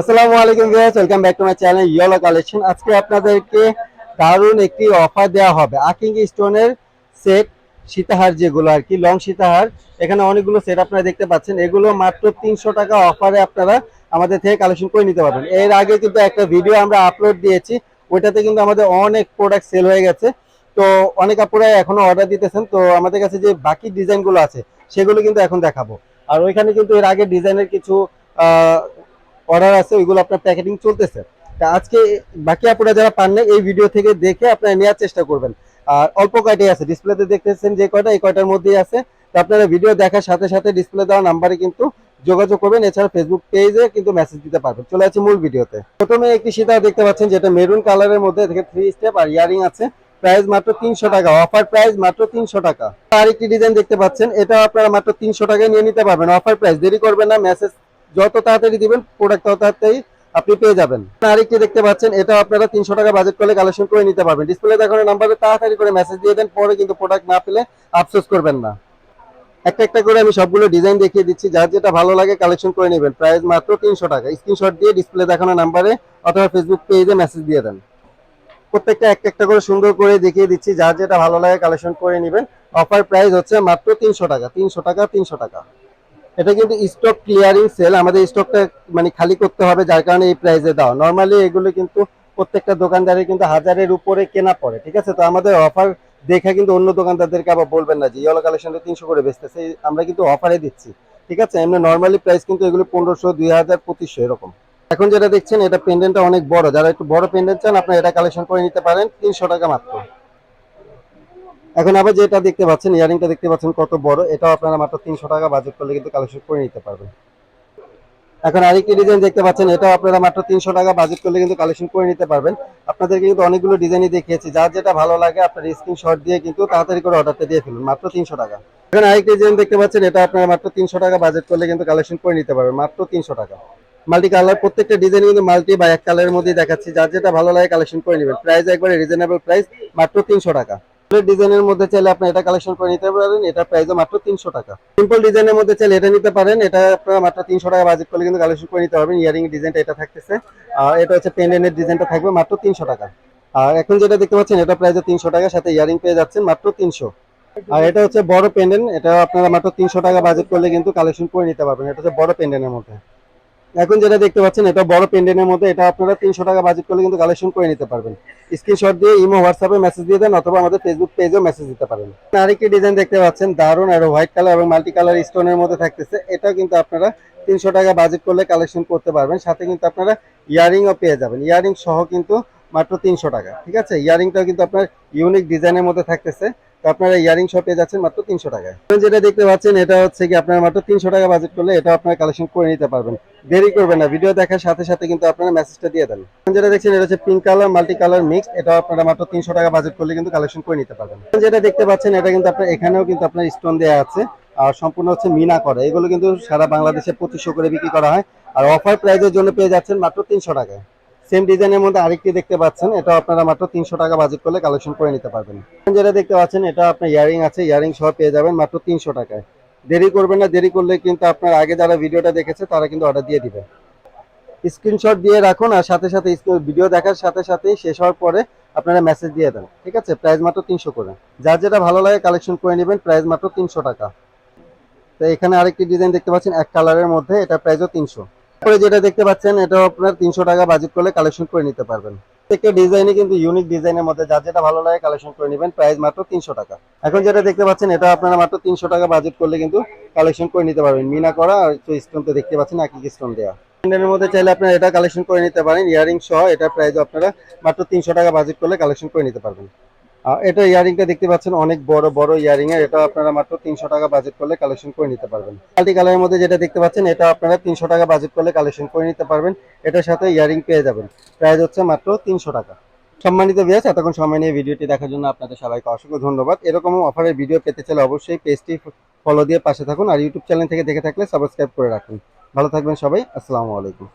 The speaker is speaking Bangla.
আসসালামু আলাইকুম viewers, welcome back to my channel yellow collection আজকে আপনাদেরকে দারুণ একটি অফার দেওয়া হবে। আকিং স্টোনের সেট সীতাহার যেগুলো আর কি লং সীতাহার। এখানে অনেকগুলো সেট আপনারা দেখতে পাচ্ছেন। এগুলো মাত্র তিনশো টাকা অফারে আপনারা আমাদের থেকে কালেকশন করে নিতে পারবেন। এর আগে কিন্তু একটা ভিডিও আমরা আপলোড দিয়েছি। ওইটাতে কিন্তু আমাদের অনেক প্রোডাক্ট সেল হয়ে গেছে। তো অনেক আপুরা এখনও অর্ডার দিতেছেন। তো আমাদের কাছে যে বাকি ডিজাইনগুলো আছে, সেগুলো কিন্তু এখন দেখাবো। আর ওইখানে কিন্তু এর আগে ডিজাইনের কিছু অর্ডার আছে, ওইগুলো আপনার প্যাকেটিং চলতেছে। তা আজকে বাকি আপনারা যারা পান না এই ভিডিও থেকে দেখে আপনারা নেওয়ার চেষ্টা করবেন। আর অল্প কয়টাই আছে, ডিসপ্লেতে দেখতেছেন যে কয়টা, এই কয়টার মধ্যেই আছে। তো আপনারা ভিডিও দেখার সাথে সাথে ডিসপ্লে দেওয়া নাম্বারে কিন্তু যোগাযোগ করবেন, এছাড়া ফেসবুক পেজে কিন্তু মেসেজ দিতে পারবেন। চলে আছে মূল ভিডিওতে। প্রথমে একটি সীতা দেখতে পাচ্ছেন, যেটা মেরুন কালারের মধ্যে থেকে থ্রি স্টেপ আর ইয়ারিং আছে। প্রাইস মাত্র তিনশো টাকা অফার প্রাইস মাত্র তিনশো টাকা। আর একটি ডিজাইন দেখতে পাচ্ছেন, এটা আপনারা মাত্র তিনশো টাকায় নিয়ে নিতে পারবেন অফার প্রাইস দেরি করবেন না মেসেজ যত তাড়াতাড়ি দিবেন প্রোডাক্ট তত তাড়াতাড়ি আপনি পেয়ে যাবেন। আরেকটি দেখতে পাচ্ছেন এটা আপনারা তিনশো টাকা বাজেট করলে কালেকশন করে নিতে পারবেন। ডিসপ্লে দেখানোর নাম্বারে তাড়াতাড়ি করে মেসেজ দিয়ে দেন, পরে কিন্তু প্রোডাক্ট না পেলে আফসোস করবেন না। একটা একটা করে আমি সবগুলো ডিজাইন দেখিয়ে দিচ্ছি, যার যেটা ভালো লাগে কালেকশন করে নেবেন। প্রাইস মাত্র তিনশো টাকা। স্ক্রিনশট দিয়ে ডিসপ্লে দেখানো নাম্বারে অথবা ফেসবুক পেজে মেসেজ দিয়ে দেন। প্রত্যেকটা একটা একটা করে সুন্দর করে দেখিয়ে দিচ্ছি, যার যেটা ভালো লাগে কালেকশন করে নেবেন। অফার প্রাইস হচ্ছে মাত্র তিনশো টাকা। তিনশো টাকা তিনশো টাকা। এটা কিন্তু স্টক ক্লিয়ারিং সেল আমাদের স্টকটা মানে খালি করতে হবে, যার কারণে এই প্রাইসে দাও নর্মালি এগুলো কিন্তু প্রত্যেকটা দোকানদারে কিন্তু হাজারের উপরে কেনা পড়ে, ঠিক আছে? তো আমাদের অফার দেখে কিন্তু অন্য দোকানদারদেরকে আবার বলবেন না যে ইয়েলো কালেকশনটা তিনশো করে বেচতেছে আমরা কিন্তু অফারে দিচ্ছি। ঠিক আছে? এমনি নর্মালি প্রাইস কিন্তু এগুলো পনেরোশো, দুই হাজার, পঁচিশশো, এরকম। এখন যেটা দেখছেন, এটা পেন্ডেন্টটা অনেক বড়। যারা একটু বড় পেন্ডেন্ট চান, আপনারা এটা কালেকশন করে নিতে পারেন, তিনশো টাকা মাত্র। এখন আবার যেটা দেখতে পাচ্ছেন, ইয়ারিংটা দেখতে পাচ্ছেন কত বড়, এটাও আপনারা মাত্র তিনশো টাকা বাজেট করলে কিন্তু কালেকশন করে নিতে পারবেন। এখন আরেকটি ডিজাইন দেখতে পাচ্ছেন, এটাও আপনারা মাত্র তিনশো টাকা বাজেট করলে কিন্তু কালেকশন করে নিতে পারবেন। আপনাদেরকে কিন্তু অনেকগুলো ডিজাইনই দেখিয়েছি, যার যেটা ভালো লাগে আপনার স্ক্রিনশট দিয়ে কিন্তু তাড়াতাড়ি করে অর্ডারটা দিয়ে ফেলুন, মাত্র তিনশো টাকা। এখন আরেকটি ডিজাইন দেখতে পাচ্ছেন, এটা আপনারা মাত্র তিনশো টাকা বাজেট করলে কিন্তু কালেকশন করে নিতে পারবেন, মাত্র তিনশো টাকা। মাল্টি কালার প্রত্যেকটা ডিজাইন কিন্তু মাল্টি বা এক কালারের মধ্যেই দেখাচ্ছি, যার যেটা ভালো লাগে কালেকশন করে নেবেন। প্রাইস একবারে রিজনেবল প্রাইস মাত্র তিনশো টাকা। ডিজাইনের মধ্যে চাইলে আপনি এটা কালেকশন করে নিতে পারেন, এটা প্রাইসও মাত্র তিনশো টাকা। সিম্পল ডিজাইনের মধ্যে চাইলে এটা নিতে পারেন, এটা আপনারা মাত্র তিনশো টাকা বাজেট করলে কিন্তু কালেকশন করে নিতে পারবেন। ইয়ারিং ডিজাইনটা এটা থাকতেছে। আর এটা হচ্ছে পেন্ডেন্টের ডিজাইনটা থাকবে মাত্র তিনশো টাকা। আর এখন যেটা দেখতে পাচ্ছেন, এটা প্রাইসও তিনশো টাকা, সাথে ইয়ারিং পেয়ে যাচ্ছেন মাত্র তিনশো। আর এটা হচ্ছে বড় পেন্ডেন্ট এটা আপনারা মাত্র তিনশো টাকা বাজেট করলে কিন্তু কালেকশন করে নিতে পারবেন। এটা হচ্ছে বড় পেন্ডেন্টের মধ্যে। এখন যেটা দেখতে পাচ্ছেন, এটা বড় পেন্ডেন্টের মধ্যে, এটা আপনারা তিনশো টাকা বাজেট করলে কিন্তু কালেকশন করে নিতে পারবেন। স্ক্রিনশট দিয়ে ইমো হোয়াটসঅ্যাপে মেসেজ দিয়ে দেন, অথবা আমাদের ফেসবুক পেজেও মেসেজ দিতে পারেন। আরেকটি ডিজাইন দেখতে পাচ্ছেন, দারুণ আর হোয়াইট কালার এবং মাল্টি কালার স্টোনের মধ্যে থাকতেছে। এটাও কিন্তু আপনারা তিনশো টাকা বাজেট করলে কালেকশন করতে পারবেন। সাথে কিন্তু আপনারা ইয়ারিংও পেয়ে যাবেন। ইয়ারিং সহ কিন্তু মাত্র তিনশো টাকা, ঠিক আছে? ইয়ারিংটাও কিন্তু আপনার ইউনিক ডিজাইনের মধ্যে থাকতেছে। তো আপনারা ইয়ারিং শপে যাচ্ছেন মাত্র তিনশো টাকায়। যেটা দেখতে পাচ্ছেন, এটা হচ্ছে কি আপনার মাত্র তিনশো টাকা বাজেট করলে এটা আপনারা কালেকশন করে নিতে পারবেন। দেরি করবেন না ভিডিও দেখার সাথে সাথে কিন্তু আপনারা মেসেজটা দিয়ে দেন। যেটা দেখছেন, এটা হচ্ছে pink colour multi colour mix এটা আপনারা মাত্র তিনশো টাকা বাজেট করলে কিন্তু কালেকশন করে নিতে পারবেন। যেটা দেখতে পাচ্ছেন, এটা কিন্তু আপনার, এখানেও কিন্তু আপনার স্টোন দেওয়া আছে। আর সম্পূর্ণ হচ্ছে মিনা করে। এগুলো কিন্তু সারা বাংলাদেশে পঁচিশশো করে বিক্রি করা হয়। আর অফার প্রাইজের জন্য পেয়ে যাচ্ছেন মাত্র তিনশো টাকায়। সেম ডিজাইনের মধ্যে আরেকটি দেখতে পাচ্ছেন এটা আপনারা মাত্র তিনশো টাকা বাজেট করলে কালেকশন করে নিতে পারবেন। যেটা দেখতে পাচ্ছেন, এটা আপনার ইয়ারিং আছে, ইয়ারিং সহ পেয়ে যাবেন মাত্র তিনশো টাকায়। দেরি করবেন না, দেরি করলে কিন্তু আপনার আগে যারা ভিডিওটা দেখেছে, তারা কিন্তু অর্ডার দিয়ে দিবে। স্ক্রিনশট দিয়ে রাখুন আর সাথে সাথে ভিডিও দেখার সাথে সাথে শেষ হওয়ার পরে আপনারা মেসেজ দিয়ে দেন, ঠিক আছে? প্রাইস মাত্র তিনশো করে। যার যেটা ভালো লাগে কালেকশন করে নেবেন প্রাইস মাত্র তিনশো টাকা। তো এখানে আরেকটি ডিজাইন দেখতে পাচ্ছেন, এক কালারের মধ্যে এটা প্রাইসও তিনশো। তারপরে যেটা দেখতে পাচ্ছেন এটা আপনার তিনশো টাকা বাজেট করলে কালেকশন করে নিতে পারবেন। প্রত্যেকটা ডিজাইনে কিন্তু ইউনিক ডিজাইনের মধ্যে, যার যেটা ভালো লাগে কালেকশন করে নেবেন প্রাইস মাত্র তিনশো টাকা। এখন যেটা দেখতে পাচ্ছেন, এটা আপনারা মাত্র তিনশো টাকা বাজেট করলে কিন্তু কালেকশন করে নিতে পারবেন। মিনা করা আর স্টোন তো দেখতে পাচ্ছেন, একই স্টোন দেওয়া এর মধ্যে চাইলে আপনারা এটা কালেকশন করে নিতে পারেন ইয়ারিং সহ এটা প্রাইস আপনারা মাত্র তিনশো টাকা বাজেট করলে কালেকশন করে নিতে পারবেন। এটা ইয়ারিংটা দেখতে পাচ্ছেন, অনেক বড় বড় ইয়ারিং এর। এটা আপনারা মাত্র তিনশো টাকা বাজেট করলে কালেকশন করে নিতে পারবেন। মাল্টি কালারের মধ্যে যেটা দেখতে পাচ্ছেন, এটা আপনারা তিনশো টাকা বাজেট করলে কালেকশন করে নিতে পারবেন। এটার সাথে ইয়ারিং পেয়ে যাবেন। প্রাইস হচ্ছে মাত্র তিনশো টাকা। সম্মানিত বিয়াস এতক্ষণ সময় নিয়ে ভিডিওটি দেখার জন্য আপনাদের সবাইকে অসংখ্য ধন্যবাদ। এরকম অফারের ভিডিও পেতে চাইলে অবশ্যই পেজটি ফলো দিয়ে পাশে থাকুন। আর ইউটিউব চ্যানেল থেকে দেখে থাকলে সাবস্ক্রাইব করে রাখুন। ভালো থাকবেন সবাই, আসসালামু আলাইকুম।